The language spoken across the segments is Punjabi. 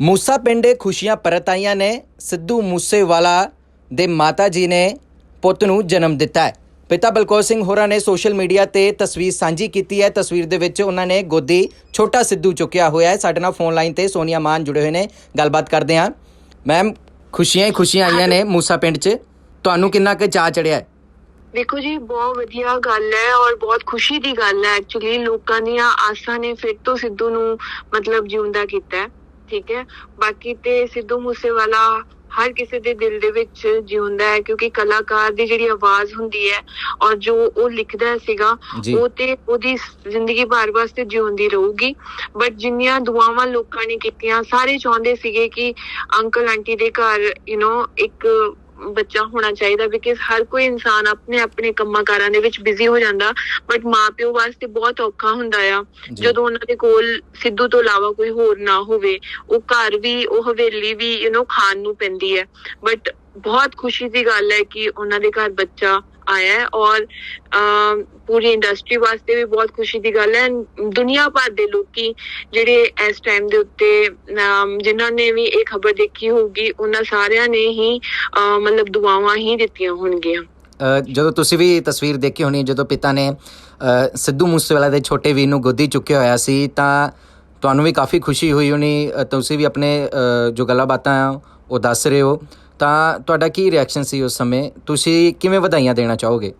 ਮੂਸਾ ਪਿੰਡੇ ਖੁਸ਼ੀਆਂ ਪਰਤ ਆਈਆਂ ਨੇ, ਸਿੱਧੂ ਮੂਸੇਵਾਲਾ ਦੇ ਮਾਤਾ ਜੀ ਨੇ ਪੁੱਤ ਨੂੰ ਜਨਮ ਦਿੱਤਾ ਹੈ। ਪਿਤਾ ਬਲਕੌਰ ਸਿੰਘ ਹੋਰਾਂ ਨੇ ਸੋਸ਼ਲ ਮੀਡੀਆ ਤੇ ਤਸਵੀਰ ਸਾਂਝੀ ਕੀਤੀ ਹੈ। ਤਸਵੀਰ ਦੇ ਵਿੱਚ ਉਹਨਾਂ ਨੇ ਗੋਦੀ ਛੋਟਾ ਸਿੱਧੂ ਚੁੱਕਿਆ ਹੋਇਆ ਹੈ। ਸਾਡੇ ਨਾਲ ਫੋਨ ਲਾਈਨ ਤੇ ਸੋਨੀਆ ਮਾਨ ਜੁੜੇ ਹੋਏ ਨੇ। ਗੱਲਬਾਤ ਕਰਦੇ ਹਾਂ। ਮੈਮ, ਖੁਸ਼ੀਆਂ ਹੀ ਖੁਸ਼ੀਆਂ ਆਈਆਂ ਨੇ ਮੂਸਾ ਪਿੰਡ 'ਚ। ਤੁਹਾਨੂੰ ਕਿੰਨਾ ਕੁ ਚਾਅ ਚੜਿਆ ਹੈ? ਦੇਖੋ ਜੀ, ਬਹੁਤ ਵਧੀਆ ਗੱਲ ਹੈ ਔਰ ਬਹੁਤ ਖੁਸ਼ੀ ਦੀ ਗੱਲ ਹੈ। ਐਕਚੁਅਲੀ ਲੋਕਾਂ ਦੀਆਂ ਆਸਾਂ ਨੇ ਫਿਰ ਤੋਂ ਸਿੱਧੂ ਨੂੰ ਮਤਲਬ ਜਿਉਂਦਾ ਕੀਤਾ ਹੈ। ਠੀਕ ਹੈ ਬਾਕੀ ਤੇ ਸਿੱਧੂ ਮੂਸੇਵਾਲਾ ਹਰ ਕਿਸੇ ਦੇ ਦਿਲ ਦੇ ਵਿੱਚ ਜਿਉਂਦਾ ਹੈ ਕਿਉਂਕਿ ਕਲਾਕਾਰ ਦੀ ਜਿਹੜੀ ਆਵਾਜ਼ ਹੁੰਦੀ ਹੈ ਔਰ ਜੋ ਉਹ ਲਿਖਦਾ ਸੀਗਾ। ਉਹ ਤੇ ਉਹਦੀ ਜ਼ਿੰਦਗੀ ਭਰ ਵਾਸਤੇ ਜਿਉਂਦੀ ਰਹੂਗੀ ਬਟ ਜਿੰਨੀਆਂ ਦੁਆਵਾਂ ਲੋਕਾਂ ਨੇ ਕੀਤੀਆਂ ਸਾਰੇ ਚਾਹੁੰਦੇ ਸੀਗੇ ਕਿ ਅੰਕਲ ਆਂਟੀ ਦੇ ਘਰ ਯੂ نو ਇੱਕ ਬੱਚਾ ਹੋਣਾ ਚਾਹੀਦਾ ਬਿਕਾਜ਼ ਹਰ ਕੋਈ ਇਨਸਾਨ ਆਪਣੇ ਆਪਣੇ ਕੰਮਾਂ ਕਾਰਾਂ ਦੇ ਵਿੱਚ ਬਿਜ਼ੀ ਹੋ ਜਾਂਦਾ ਬਟ ਮਾਪਿਓ ਵਾਸਤੇ ਬਹੁਤ ਔਖਾ ਹੁੰਦਾ ਆ। ਜਦੋਂ ਉਹਨਾਂ ਦੇ ਕੋਲ ਸਿੱਧੂ ਤੋਂ ਇਲਾਵਾ ਕੋਈ ਹੋਰ ਨਾ ਹੋਵੇ ਉਹ ਘਰ ਵੀ ਉਹ ਹਵੇਲੀ ਵੀ ਯੂ نو ਖਾਣ ਨੂੰ ਪੈਂਦੀ ਹੈ ਬਟ ਬਹੁਤ ਖੁਸ਼ੀ ਦੀ ਗੱਲ ਹੈ ਕਿ ਉਹਨਾਂ ਦੇ ਘਰ ਬੱਚਾ ਆਇਆ ਹੈ ਔਰ ਪੂਰੀ ਇੰਡਸਟਰੀ ਵਾਸਤੇ ਵੀ ਬਹੁਤ ਖੁਸ਼ੀ ਦੀ ਗੱਲ ਹੈ। ਦੁਨੀਆ ਭਰ ਦੇ ਲੋਕੀ ਜਿਹੜੇ ਇਸ ਟਾਈਮ ਦੇ ਉੱਤੇ ਜਿਨ੍ਹਾਂ ਨੇ ਵੀ ਇਹ ਖਬਰ ਦੇਖੀ ਹੋਊਗੀ ਉਹਨਾਂ ਸਾਰਿਆਂ ਨੇ ਹੀ ਮਤਲਬ ਦੁਆਵਾਂ ਹੀ ਦਿੱਤੀਆਂ ਹੋਣਗੀਆਂ। ਜਦੋਂ ਤੁਸੀਂ ਵੀ ਤਸਵੀਰ ਦੇਖੀ ਹੋਣੀ ਜਦੋਂ ਪਿਤਾ ਨੇ ਅ, ਸਿੱਧੂ ਮੂਸੇਵਾਲਾ ਦੇ ਛੋਟੇ ਵੀਰ ਨੂੰ ਗੋਦੀ ਚੁੱਕਿਆ ਹੋਇਆ ਸੀ ਤਾਂ ਤੁਹਾਨੂੰ ਵੀ ਕਾਫੀ ਖੁਸ਼ੀ ਹੋਈ ਹੋਣੀ। ਤੁਸੀਂ ਵੀ ਆਪਣੇ ਅ, ਜੋ ਗੱਲਾਂ ਬਾਤਾਂ ਆ, ਉਹ ਦੱਸ ਰਹੇ ਹੋ। ਤਾਂ ਤੁਹਾਡਾ ਕੀ ਰਿਐਕਸ਼ਨ ਸੀ ਉਸ ਸਮੇਂ? ਤੁਸੀਂ ਕਿਵੇਂ ਵਧਾਈਆਂ ਦੇਣਾ ਚਾਹੋਗੇ?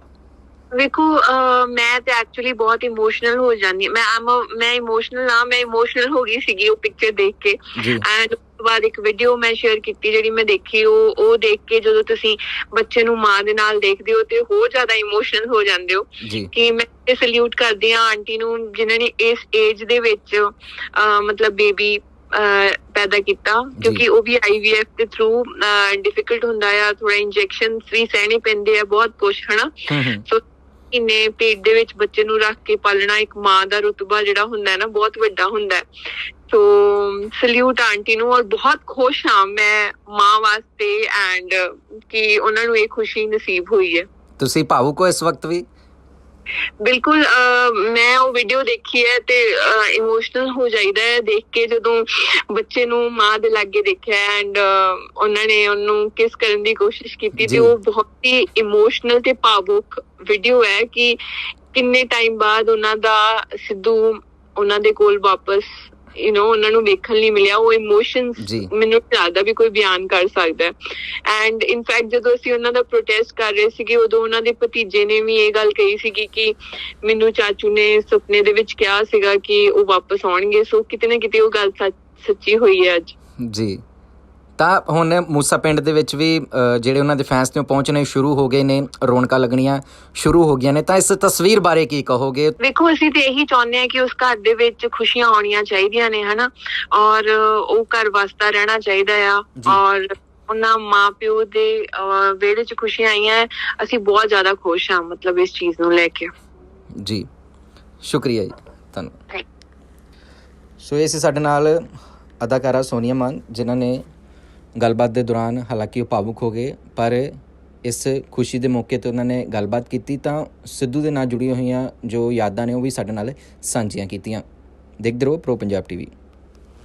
ਵੇਖੋ ਮੈਂ ਤੇ ਐਕਚੁਅਲੀ ਬਹੁਤ ਇਮੋਸ਼ਨਲ ਹੋ ਜਾਂਦੀ। ਮੈਂ a- ਮੈਂ ਇਮੋਸ਼ਨਲ ਆ ਮੈਂ ਇਮੋਸ਼ਨਲ ਹੋ ਗਈ ਸੀਗੀ ਉਹ ਪਿਕਚਰ ਦੇਖ ਕੇ। ਐਂਡ ਬਾਅਦ ਇੱਕ ਵੀਡੀਓ ਮੈਂ ਸ਼ੇਅਰ ਕੀਤੀ ਜਿਹੜੀ ਮੈਂ ਦੇਖੀ ਉਹ ਉਹ ਦੇਖ ਕੇ ਜਦੋਂ ਤੁਸੀਂ ਬੱਚੇ ਨੂੰ ਮਾਂ ਦੇ ਨਾਲ ਦੇਖਦੇ ਹੋ ਤੇ ਹੋਰ ਜ਼ਿਆਦਾ ਇਮੋਸ਼ਨਲ ਹੋ ਜਾਂਦੇ ਹੋ ਕਿ ਮੈਂ ਸਲੂਟ ਕਰਦੀ ਹਾਂ ਆਂਟੀ ਨੂੰ ਜਿਨ੍ਹਾਂ ਨੇ ਇਸ ਏਜ ਦੇ ਵਿੱਚ ਮਤਲਬ ਬੇਬੀ ਪੈਦਾ ਕੀਤਾ ਕਿਉਂਕਿ ਉਹ ਵੀ ਆਈਵੀਐਫ ਦੇ ਥਰੂ ਡਿਫਿਕਲਟ ਹੁੰਦਾ ਆ ਥੋੜਾ ਇੰਜੈਕਸ਼ਨਸ ਵੀ ਸਹਿਣੇ ਪੈਂਦੇ ਆ ਬਹੁਤ ਕੁਝ ਹਨਾ? ਸੋ ਇਹਨੇ ਪੇਟ ਦੇ ਵਿੱਚ ਬੱਚੇ ਨੂੰ ਰੱਖ ਕੇ ਪਾਲਣਾ ਇੱਕ ਮਾਂ ਦਾ ਰੁਤਬਾ ਜਿਹੜਾ ਹੁੰਦਾ ਹੈ ਨਾ ਬਹੁਤ ਵੱਡਾ ਹੁੰਦਾ। ਹੈ ਸੋ ਸਲੂਟ ਆਂਟੀ ਨੂੰ ਔਰ ਬਹੁਤ ਖੁਸ਼ ਹਾਂ ਮੈਂ ਮਾਂ ਵਾਸਤੇ ਐਂਡ ਕਿ ਉਹਨਾਂ ਨੂੰ ਇਹ ਖੁਸ਼ੀ ਨਸੀਬ ਹੋਈ ਹੈ। ਤੁਸੀਂ ਭਾਵੁਕ ਹੋ ਇਸ ਵਕਤ ਵੀ? ਬਿਲਕੁਲ ਮੈਂ ਉਹ ਵੀਡੀਓ ਦੇਖੀ ਹੈ ਤੇ ਇਮੋਸ਼ਨਲ ਹੋ ਜਾਈਦਾ ਹੈ ਦੇਖ ਕੇ ਜਦੋਂ ਬੱਚੇ ਨੂੰ ਮਾਂ ਦੇ ਲਾਗੇ ਦੇਖਿਆ ਐਂਡ ਉਹਨਾਂ ਨੇ ਉਹਨੂੰ ਕਿਸ ਕਰਨ ਦੀ ਕੋਸ਼ਿਸ਼ ਕੀਤੀ। ਤੇ ਉਹ ਬਹੁਤ ਹੀ ਇਮੋਸ਼ਨਲ ਤੇ ਭਾਵੁਕ ਵੀਡੀਓ ਹੈ ਕਿ ਕਿੰਨੇ ਟਾਈਮ ਬਾਅਦ ਉਹਨਾਂ ਦਾ ਸਿੱਧੂ ਉਹਨਾਂ ਦੇ ਕੋਲ ਵਾਪਸ ਯੂ نو ਉਹਨਾਂ ਨੂੰ ਵੇਖਣ ਲਈ ਮਿਲਿਆ ਉਹ ਇਮੋਸ਼ਨਸ। ਮੈਨੂੰ ਜ਼ਿਆਦਾ ਵੀ ਕੋਈ ਬਿਆਨ ਕਰ ਸਕਦਾ। ਹੈ ਐਂਡ ਇਨਫੈਕਟ ਜਦੋਂ ਅਸੀਂ ਉਹਨਾਂ ਦਾ ਪ੍ਰੋਟੈਸਟ ਕਰ ਰਹੇ ਸੀਗੇ ਉਦੋਂ ਉਹਨਾਂ ਦੇ ਭਤੀਜੇ ਨੇ ਵੀ ਇਹ ਗੱਲ ਕਹੀ ਸੀਗੀ ਕਿ ਮੈਨੂੰ ਚਾਚੂ ਨੇ ਸੁਪਨੇ ਦੇ ਵਿੱਚ ਕਿਹਾ ਸੀਗਾ ਕਿ ਉਹ ਵਾਪਸ ਆਉਣਗੇ। ਸੋ ਕਿਤੇ ਨਾ ਕਿਤੇ ਉਹ ਗੱਲ ਸੱਚੀ ਹੋਈ ਹੈ ਅੱਜ। ਜੀ। ਤਾਂ ਹੁਣ ਮੂਸਾ ਪਿੰਡ ਦੇ ਵਿੱਚ ਵੀ ਜਿਹੜੇ ਉਹਨਾਂ ਦੇ ਫੈਨਸ ਨੇ ਪਹੁੰਚਣੇ ਸ਼ੁਰੂ ਹੋ ਗਏ ਨੇ ਰੌਣਕਾਂ ਲੱਗਣੀਆਂ ਸ਼ੁਰੂ ਹੋ ਗਈਆਂ ਨੇ। ਤਾਂ ਇਸ ਤਸਵੀਰ ਬਾਰੇ ਕੀ ਕਹੋਗੇ? ਵੇਖੋ ਅਸੀਂ ਤੇ ਇਹੀ ਚਾਹੁੰਦੇ ਹਾਂ ਕਿ ਉਸ ਘਰ ਦੇ ਵਿੱਚ ਖੁਸ਼ੀਆਂ ਆਉਣੀਆਂ ਚਾਹੀਦੀਆਂ ਨੇ ਹਨਾ? ਔਰ ਉਹ ਘਰ ਵਸਦਾ ਰਹਿਣਾ ਚਾਹੀਦਾ ਆ। ਔਰ ਉਹਨਾਂ ਮਾਪਿਓ ਦੇ ਵਿਹੜੇ 'ਚ ਖੁਸ਼ੀਆਂ ਆਈਆਂ। ਅਸੀਂ ਬਹੁਤ ਜ਼ਿਆਦਾ ਖੁਸ਼ ਹਾਂ ਮਤਲਬ ਇਸ ਚੀਜ਼ ਨੂੰ ਲੈ ਕੇ। ਜੀ। ਸ਼ੁਕਰੀਆ ਜੀ Thank ਸੋ ਇਹ ਸੀ ਸਾਡੇ ਨਾਲ ਅਦਾਕਾਰਾ ਸੋਨੀਆ ਮਾਨ ਜਿਨ੍ਹਾਂ ਨੇ ਗੱਲਬਾਤ ਦੇ ਦੌਰਾਨ ਹਾਲਾਂਕਿ ਉਹ ਭਾਵੁਕ ਹੋ ਗਏ, ਪਰ ਇਸ ਖੁਸ਼ੀ ਦੇ ਮੌਕੇ ਤੇ ਉਹਨਾਂ ਨੇ ਗੱਲਬਾਤ ਕੀਤੀ ਤਾਂ ਸਿੱਧੂ ਦੇ ਨਾਲ ਜੁੜੀਆਂ ਹੋਈਆਂ ਜੋ ਯਾਦਾਂ ਨੇ ਉਹ ਵੀ ਸਾਡੇ ਨਾਲ ਸਾਂਝੀਆਂ ਕੀਤੀਆਂ। ਦੇਖਦੇ ਰਹੋ ਪ੍ਰੋ ਪੰਜਾਬ ਟੀਵੀ।